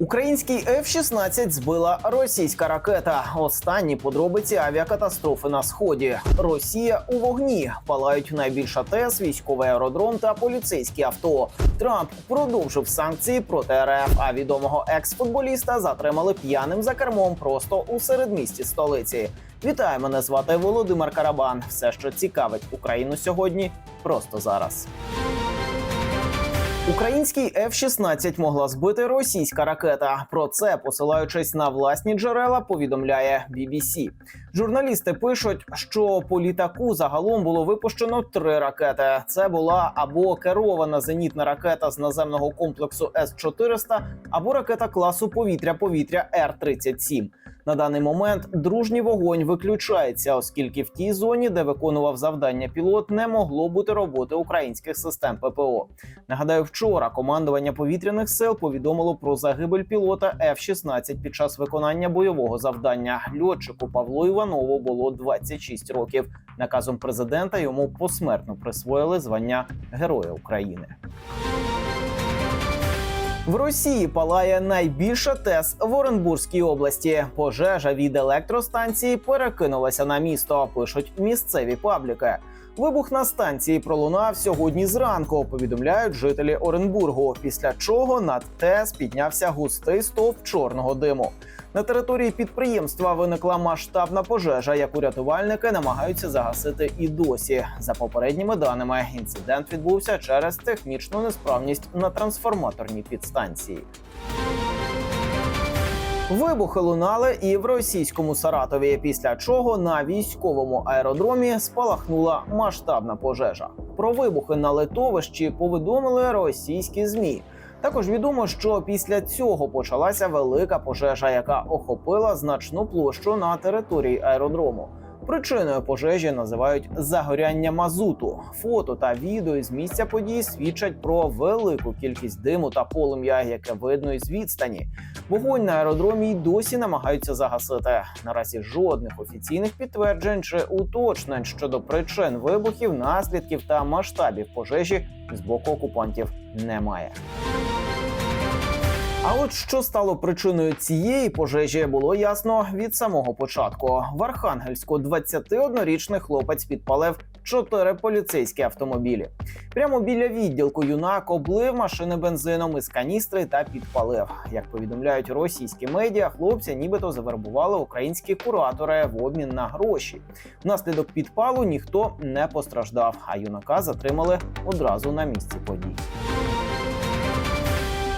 Український F-16 збила російська ракета. Останні подробиці авіакатастрофи на сході. Росія у вогні палають найбільша ТЕС, військовий аеродром та поліцейські авто. Трамп продовжив санкції проти РФ. А відомого екс-футболіста затримали п'яним за кермом просто у середмісті столиці. Вітаю, мене звати Володимир Карабан. Все, що цікавить Україну сьогодні, просто зараз. Український F-16 могла збити російська ракета. Про це, посилаючись на власні джерела, повідомляє BBC. Журналісти пишуть, що по літаку загалом було випущено три ракети. Це була або керована зенітна ракета з наземного комплексу С-400, або ракета класу повітря-повітря Р-37. На даний момент дружній вогонь виключається, оскільки в тій зоні, де виконував завдання пілот, не могло бути роботи українських систем ППО. Нагадаю, вчора командування повітряних сил повідомило про загибель пілота F-16 під час виконання бойового завдання. Льотчику Павлу Іванову було 26 років. Наказом президента йому посмертно присвоїли звання Героя України. В Росії палає найбільша ТЕС в Оренбурзькій області. Пожежа від електростанції перекинулася на місто. Пишуть місцеві пабліки. Вибух на станції пролунав сьогодні зранку. Повідомляють жителі Оренбургу. Після чого над ТЕС піднявся густий стовп чорного диму. На території підприємства виникла масштабна пожежа, яку рятувальники намагаються загасити і досі. За попередніми даними, інцидент відбувся через технічну несправність на трансформаторній підстанції. Вибухи лунали і в російському Саратові, після чого на військовому аеродромі спалахнула масштабна пожежа. Про вибухи на литовищі повідомили російські змі. Також відомо, що після цього почалася велика пожежа, яка охопила значну площу на території аеродрому. Причиною пожежі називають загоряння мазуту. Фото та відео із місця подій свідчать про велику кількість диму та полум'я, яке видно із відстані. Вогонь на аеродромі й досі намагаються загасити. Наразі жодних офіційних підтверджень чи уточнень щодо причин вибухів, наслідків та масштабів пожежі з боку окупантів немає. А от що стало причиною цієї пожежі, було ясно від самого початку. В Архангельську 21-річний хлопець підпалив чотири поліцейські автомобілі. Прямо біля відділку юнак облив машини бензином із каністри та підпалив. Як повідомляють російські медіа, хлопця нібито завербували українські куратори в обмін на гроші. Внаслідок підпалу ніхто не постраждав, а юнака затримали одразу на місці подій.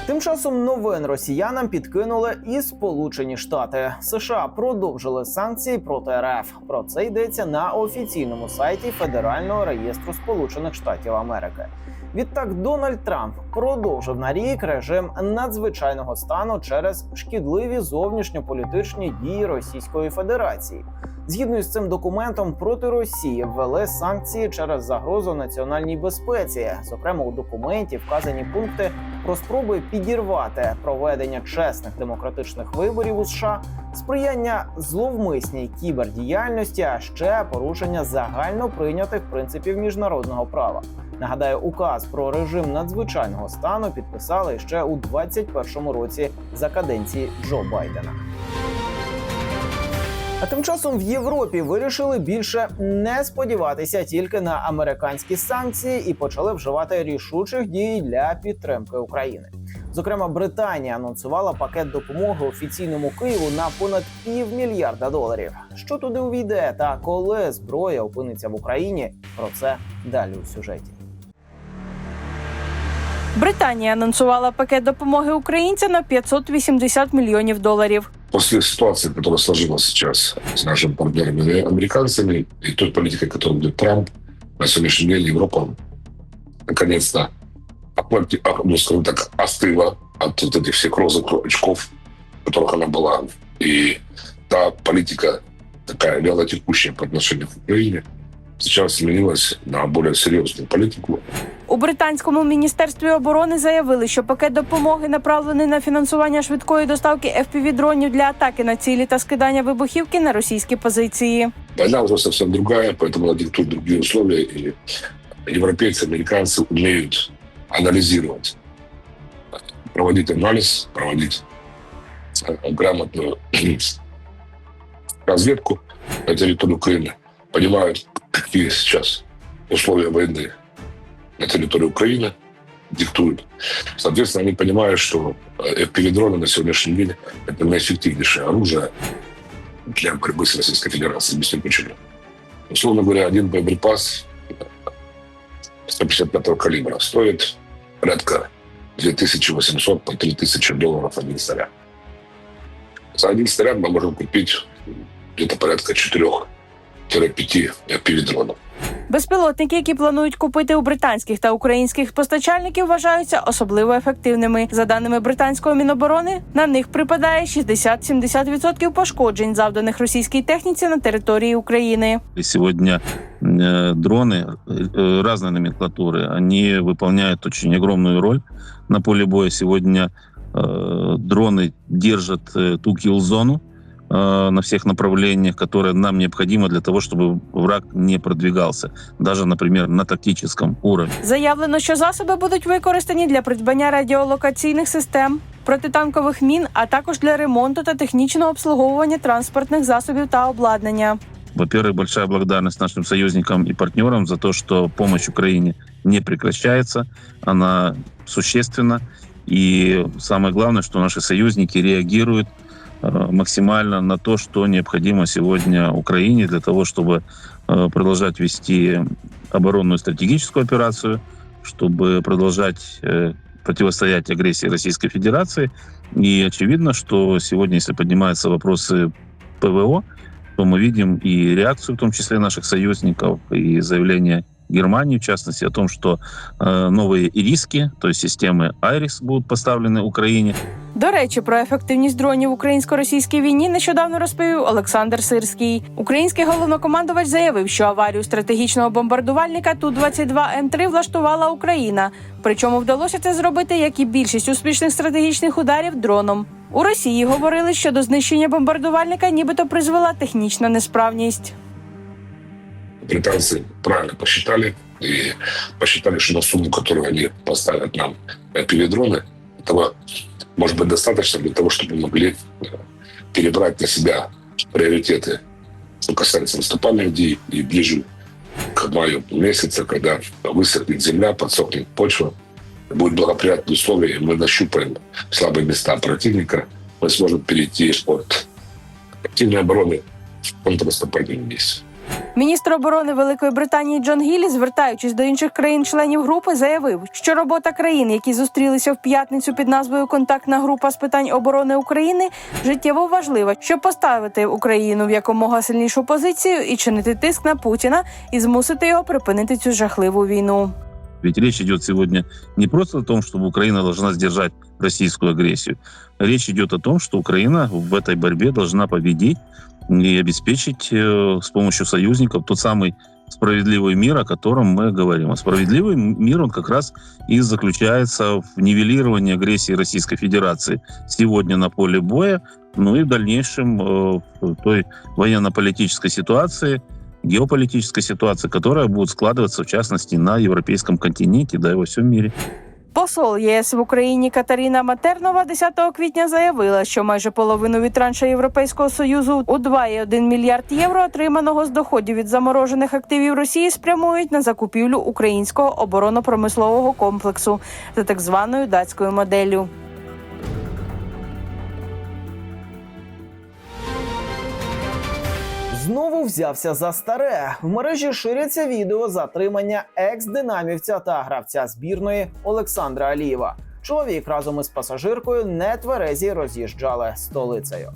Тим часом новин росіянам підкинули і Сполучені Штати. США продовжили санкції проти РФ. Про це йдеться на офіційному сайті Федерального реєстру Сполучених Штатів Америки. Відтак Дональд Трамп продовжив на рік режим надзвичайного стану через шкідливі зовнішньополітичні дії Російської Федерації. Згідно з цим документом проти Росії ввели санкції через загрозу національній безпеці. Зокрема, у документі вказані пункти про спроби підірвати проведення чесних демократичних виборів у США, сприяння зловмисній кібердіяльності, а ще порушення загально прийнятих принципів міжнародного права. Нагадаю, указ про режим надзвичайного стану підписали ще у 2021 році за каденції Джо Байдена. А тим часом в Європі вирішили більше не сподіватися тільки на американські санкції і почали вживати рішучих дій для підтримки України. Зокрема, Британія анонсувала пакет допомоги офіційному Києву на понад півмільярда доларів. Що туди увійде, та коли зброя опиниться в Україні? Про це далі у сюжеті. Британія анонсувала пакет допомоги українцям на 580 мільйонів доларів. После ситуации, которая сложилась сейчас с нашими партнерами американцами и той политикой, которую ведет Трамп, на сегодняшний день Европа наконец-то, оплати- а, ну, скажем так, остыла от вот этих всех розовых очков, в которых она была. И та политика такая вялотекущая по отношению к Украине сейчас сменилась на более серьезную политику. У британському міністерстві оборони заявили, що пакет допомоги направлений на фінансування швидкої доставки fpv дронів для атаки на цілі та скидання вибухівки на російські позиції. Война уже совсем другая, поэтому она диктует другие условия. И европейцы, американцы умеют анализировать, проводить анализ, проводить э, грамотную разведку на территории Украины, понимают, какие сейчас условия войны на территории Украины диктуют. Соответственно, они понимают, что э, FPV-дроны на сегодняшний день – это наэффективнейшее оружие для борьбы с Российской Федерацией. Объясню почему. Условно говоря, один боеприпас 155 калибра стоит порядка 2800 по 3000 долларов один снаряд. За один снаряд мы можем купить где-то порядка 4-5 FPV-дронов. Безпілотники, які планують купити у британських та українських постачальників, вважаються особливо ефективними. За даними британського міноборони, на них припадає 60-70% пошкоджень, завданих російській техніці на території України. И сегодня э, дроны э, разной номенклатуры, они выполняют очень огромную роль на поле боя. Сегодня э, дроны держат э, ту килл-зону э, на всех направлениях, которая нам необходима для того, чтобы враг не продвигался, даже, например, на тактическом уровне. Заявлено, що засоби будуть використані для придбання радіолокаційних систем. Протитанкових мін, а також для ремонту та технічного обслуговування транспортних засобів та обладнання. Во-первых, большая благодарность нашим союзникам и партнерам за то, что помощь Украине не прекращается, она существенна. И самое главное, что наши союзники реагируют э, максимально на то, что необходимо сегодня Украине для того, чтобы э, продолжать вести оборонную стратегическую операцию, чтобы продолжать э, противостоять агрессии Российской Федерации. И очевидно, что сегодня, если поднимаются вопросы ПВО, то мы видим и реакцию, в том числе наших союзников, и заявление Германии, в частности, о том, что э, новые ириски, то есть системы Айрис, будут поставлены Украине. До речі, про ефективність дронів в українсько-російській війні нещодавно розповів Олександр Сирський. Український головнокомандувач заявив, що аварію стратегічного бомбардувальника ту 22 м 3 влаштувала Україна. Причому вдалося це зробити, як і більшість успішних стратегічних ударів дроном. У Росії говорили, що до знищення бомбардувальника нібито призвела технічна несправність. Британцы правильно посчитали и посчитали, что на сумму, которую они поставят нам FPV-дроны, этого может быть достаточно для того, чтобы мы могли э, перебрать на себя приоритеты, что касается наступальных дней и ближе к маю месяца, когда высохнет земля, подсохнет почва, будет благоприятные условия, и мы нащупаем слабые места противника, мы сможем перейти от активной обороны в контрнаступательные действия. Міністр оборони Великої Британії Джон Гіллі, звертаючись до інших країн-членів групи, заявив, що робота країн, які зустрілися в п'ятницю під назвою Контактна група з питань оборони України, життєво важлива, щоб поставити Україну в якомога сильнішу позицію і чинити тиск на Путіна і змусити його припинити цю жахливу війну. Ведь речь идет сегодня не просто о том, чтобы Украина должна сдержать российскую агрессию. Речь идет о том, что Украина в этой борьбе должна победить и обеспечить э, с помощью союзников тот самый справедливый мир, о котором мы говорим. А справедливый мир, он как раз и заключается в нивелировании агрессии Российской Федерации сегодня на поле боя, ну и в дальнейшем э, в той военно-политической ситуации, геополитической ситуации, которая будет складываться, в частности, на европейском континенте, да и во всем мире. Посол ЄС в Україні Катерина Матернова 10 квітня заявила, що майже половину від транша Європейського союзу у 2,1 мільярд євро, отриманого з доходів від заморожених активів Росії, спрямують на закупівлю українського оборонно-промислового комплексу за так званою датською моделлю. Знову взявся за старе. В мережі ширяться відео затримання екс-динамівця та гравця збірної Олександра Алієва. Чоловік разом із пасажиркою нетверезі роз'їжджали столицею.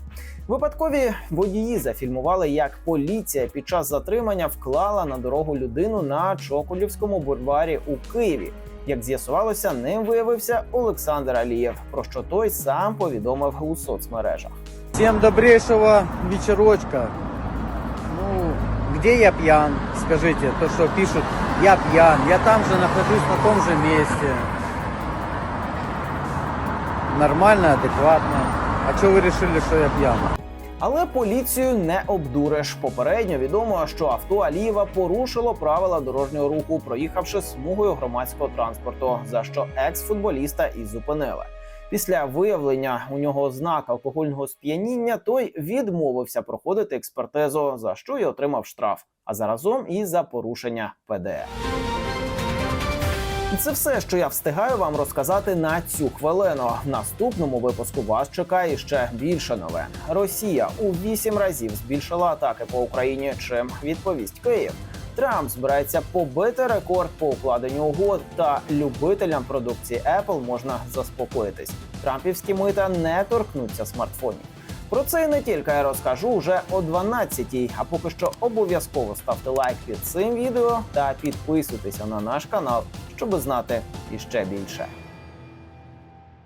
Випадкові водії зафільмували, як поліція під час затримання вклала на дорогу людину на Чоколівському бульварі у Києві. Як з'ясувалося, ним виявився Олександр Алієв, про що той сам повідомив у соцмережах. Всем добрейшего вечерочка. Где я пьян, скажите, то, что пишут, я пьян, я там же нахожусь на том же месте. Нормально, адекватно. А что вы решили, что я пьян? Але поліцію не обдуриш. Попередньо відомо, що авто Алієва порушило правила дорожнього руху, проїхавши смугою громадського транспорту, за що екс-футболіста і зупинили. Після виявлення у нього ознак алкогольного сп'яніння той відмовився проходити експертизу, за що й отримав штраф, а заразом і за порушення ПДР. І це все, що я встигаю вам розказати на цю хвилину. В наступному випуску вас чекає ще більше новин. Росія у вісім разів збільшила атаки по Україні. Чим відповість Київ? Трамп збирається побити рекорд по укладенню угод, та любителям продукції Apple можна заспокоїтись. Трампівські мита не торкнуться смартфонів. Про це і не тільки я розкажу вже о 12-й. А поки що обов'язково ставте лайк під цим відео та підписуйтеся на наш канал, щоб знати іще більше.